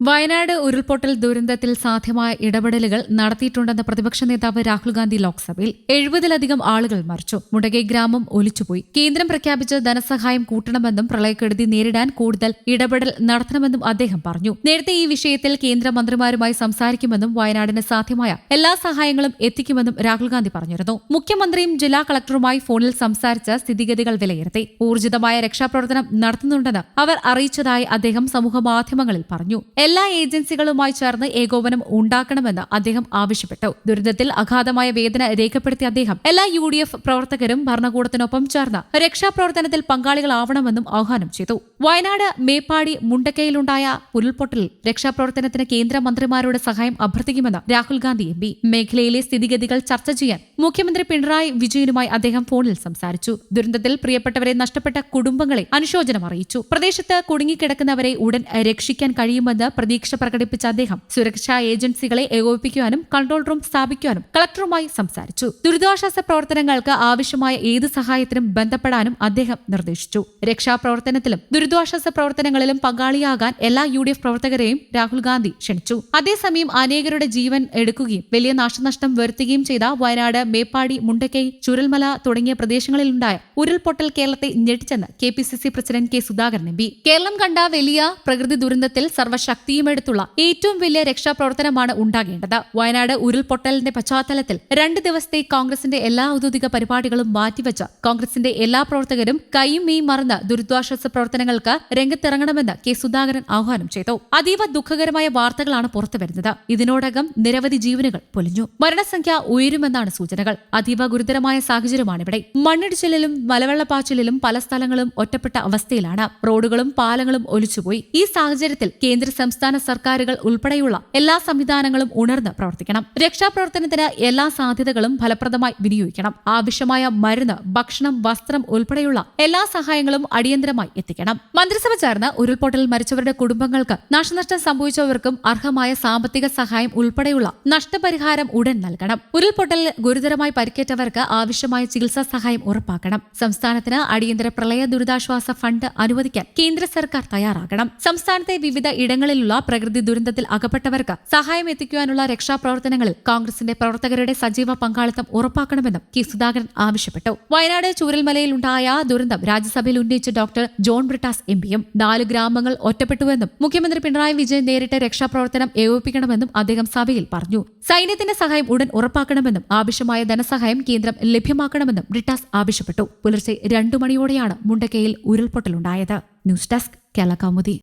വയനാട് ഉരുൾപൊട്ടൽ ദുരന്തത്തിൽ സാധ്യമായ ഇടപെടലുകൾ നടത്തിയിട്ടുണ്ടെന്ന പ്രതിപക്ഷ നേതാവ് രാഹുൽ ഗാന്ധി ലോക്സഭയിൽ എഴുപതിലധികം ആളുകൾ മരിച്ചു. മുടകൈ ഗ്രാമം ഒലിച്ചുപോയി. കേന്ദ്രം പ്രഖ്യാപിച്ച ധനസഹായം കൂട്ടണമെന്നും പ്രളയക്കെടുതി നേരിടാൻ കൂടുതൽ ഇടപെടൽ നടത്തണമെന്നും അദ്ദേഹം പറഞ്ഞു. നേരത്തെ ഈ വിഷയത്തിൽ കേന്ദ്രമന്ത്രിമാരുമായി സംസാരിക്കുമെന്നും വയനാടിന് സാധ്യമായ എല്ലാ സഹായങ്ങളും എത്തിക്കുമെന്നും രാഹുൽ ഗാന്ധി പറഞ്ഞിരുന്നു. മുഖ്യമന്ത്രിയും ജില്ലാ കളക്ടറുമായി ഫോണിൽ സംസാരിച്ച സ്ഥിതിഗതികൾ വിലയിരുത്തി. ഊർജിതമായ രക്ഷാപ്രവർത്തനം നടത്തുന്നുണ്ടെന്ന് അവർ അറിയിച്ചതായി അദ്ദേഹം സമൂഹമാധ്യമങ്ങളിൽ പറഞ്ഞു. എല്ലാ ഏജൻസികളുമായി ചേർന്ന് ഏകോപനം ഉണ്ടാക്കണമെന്ന് അദ്ദേഹം ആവശ്യപ്പെട്ടു. ദുരിതത്തിൽ അഗാധമായ വേദന രേഖപ്പെടുത്തിയ അദ്ദേഹം എല്ലാ യു ഡി എഫ് പ്രവർത്തകരും ഭരണകൂടത്തിനൊപ്പം ചേർന്ന് രക്ഷാപ്രവർത്തനത്തിൽ പങ്കാളികളാവണമെന്നും ആഹ്വാനം ചെയ്തു. വയനാട് മേപ്പാടി മുണ്ടക്കയിലുണ്ടായ ഉരുൾപൊട്ടലിൽ രക്ഷാപ്രവർത്തനത്തിന് കേന്ദ്രമന്ത്രിമാരുടെ സഹായം അഭ്യർത്ഥിക്കുമെന്ന് രാഹുൽ ഗാന്ധി എം പി. മേഖലയിലെ സ്ഥിതിഗതികൾ ചർച്ച ചെയ്യാൻ മുഖ്യമന്ത്രി പിണറായി വിജയനുമായി അദ്ദേഹം ഫോണിൽ സംസാരിച്ചു. ദുരന്തത്തിൽ പ്രിയപ്പെട്ടവരെ നഷ്ടപ്പെട്ട കുടുംബങ്ങളെ അനുശോചനം അറിയിച്ചു. പ്രദേശത്ത് കുടുങ്ങിക്കിടക്കുന്നവരെ ഉടൻ രക്ഷിക്കാൻ കഴിയുമെന്ന് പ്രതീക്ഷ പ്രകടിപ്പിച്ച അദ്ദേഹം സുരക്ഷാ ഏജൻസികളെ ഏകോപിപ്പിക്കുവാനും കൺട്രോൾ റൂം സ്ഥാപിക്കുവാനും കളക്ടറുമായി സംസാരിച്ചു. ദുരിതാശ്വാസ പ്രവർത്തനങ്ങൾക്ക് ആവശ്യമായ ഏത് സഹായത്തിനും ബന്ധപ്പെടാനും അദ്ദേഹം നിർദ്ദേശിച്ചു. രക്ഷാപ്രവർത്തനത്തിലും ദുരിതാശ്വാസ പ്രവർത്തനങ്ങളിലും പങ്കാളിയാകാൻ എല്ലാ യു ഡി എഫ് പ്രവർത്തകരെയും രാഹുൽ ഗാന്ധി ക്ഷണിച്ചു. അതേസമയം അനേകരുടെ ജീവൻ എടുക്കുകയും വലിയ നാശനഷ്ടം വരുത്തുകയും ചെയ്ത വയനാട് മേപ്പാടി മുണ്ടക്കൈ ചുരൽമല തുടങ്ങിയ പ്രദേശങ്ങളിലുണ്ടായ ഉരുൾപൊട്ടൽ കേരളത്തെ ഞെട്ടിച്ചെന്ന് K P C C president K Sudhakaran M Kerala കണ്ട വലിയ പ്രകൃതി ദുരന്തത്തിൽ സർവശക്തിയുമെടുത്തുള്ള ഏറ്റവും വലിയ രക്ഷാപ്രവർത്തനമാണ് ഉണ്ടാകേണ്ടത്. വയനാട് ഉരുൾപൊട്ടലിന്റെ പശ്ചാത്തലത്തിൽ രണ്ട് ദിവസത്തെ കോൺഗ്രസിന്റെ എല്ലാ ഔദ്യോഗിക പരിപാടികളും മാറ്റിവെച്ച് കോൺഗ്രസിന്റെ എല്ലാ പ്രവർത്തകരും കൈയും മെയും മറന്ന് ദുരിതാശ്വാസ പ്രവർത്തനങ്ങൾക്ക് രംഗത്തിറങ്ങണമെന്ന് കെ സുധാകരൻ ആഹ്വാനം ചെയ്തു. അതീവ ദുഃഖകരമായ വാർത്തകളാണ് പുറത്തുവരുന്നത്. ഇതിനോടകം നിരവധി ജീവനുകൾ പൊലിഞ്ഞു. മരണസംഖ്യ ഉയരുമെന്നാണ് സൂചനകൾ. അതീവ ഗുരുതരമായ സാഹചര്യമാണിവിടെ. മണ്ണിടിച്ചിലിലും മലവെള്ളപ്പാച്ചിലിലും പല സ്ഥലങ്ങളും ഒറ്റപ്പെട്ട അവസ്ഥയിലാണ്. റോഡുകളും പാലങ്ങളും ഒലിച്ചുപോയി. ഈ സാഹചര്യത്തിൽ കേന്ദ്ര സംസ്ഥാന സർക്കാരുകൾ ഉൾപ്പെടെയുള്ള എല്ലാ സംവിധാനങ്ങളും ഉണർന്ന് പ്രവർത്തിക്കണം. രക്ഷാപ്രവർത്തനത്തിന് എല്ലാ സാധ്യതകളും ഫലപ്രദമായി വിനിയോഗിക്കണം. ആവശ്യമായ മരുന്ന് ഭക്ഷണം വസ്ത്രം ഉൾപ്പെടെയുള്ള എല്ലാ സഹായങ്ങളും അടിയന്തരമായി എത്തിക്കണം. മന്ത്രിസഭ ചേർന്ന് ഉരുൾപൊട്ടലിൽ മരിച്ചവരുടെ കുടുംബങ്ങൾക്ക് നാശനഷ്ടം സംഭവിച്ചവർക്കും അർഹമായ സാമ്പത്തിക സഹായം ഉൾപ്പെടെയുള്ള നഷ്ടപരിഹാരം ഉടൻ നൽകണം. ഉരുൾപൊട്ടലിൽ ഗുരുതരമായി പരിക്കേറ്റവർക്ക് ആവശ്യമായ ചികിത്സാ സഹായം ഉറപ്പാക്കണം. സംസ്ഥാനത്തിന് അടിയന്തര പ്രളയ ദുരിതാശ്വാസ ഫണ്ട് അനുവദിക്കാൻ കേന്ദ്ര സർക്കാർ തയ്യാറാകണം. സംസ്ഥാനത്തെ വിവിധ ഇടങ്ങളിലുള്ള പ്രകൃതി ദുരന്തത്തിൽ അകപ്പെട്ടവർക്ക് സഹായം എത്തിക്കുവാനുള്ള രക്ഷാപ്രവർത്തനങ്ങളിൽ കോൺഗ്രസിന്റെ പ്രവർത്തകരുടെ സജീവ പങ്കാളിത്തം ഉറപ്പാക്കണമെന്നും കെ സുധാകരൻ ആവശ്യപ്പെട്ടു. വയനാട് ചൂരൽമലയിലുണ്ടായ ദുരന്തം രാജ്യസഭയിൽ ഉന്നയിച്ച ഡോക്ടർ ജോൺ ബ്രിട്ടാസ് എം പിയും നാല് ഗ്രാമങ്ങൾ ഒറ്റപ്പെട്ടുവെന്നും മുഖ്യമന്ത്രി പിണറായി വിജയൻ നേരിട്ട് രക്ഷാപ്രവർത്തനം ഏകോപിപ്പിക്കണമെന്നും അദ്ദേഹം സഭയിൽ പറഞ്ഞു. സൈന്യത്തിന്റെ സഹായം ഉടൻ ഉറപ്പാക്കണമെന്നും ആവശ്യമായ ധനസഹായം കേന്ദ്രം ലഭ്യമാക്കണമെന്നും ബ്രിട്ടാസ് ആവശ്യപ്പെട്ടു. പുലർച്ചെ രണ്ടു മണിയോടെയാണ് മുണ്ടക്കയിൽ ഉരുൾപൊട്ടലുണ്ടായത്. News desk Kerala Kaumudi.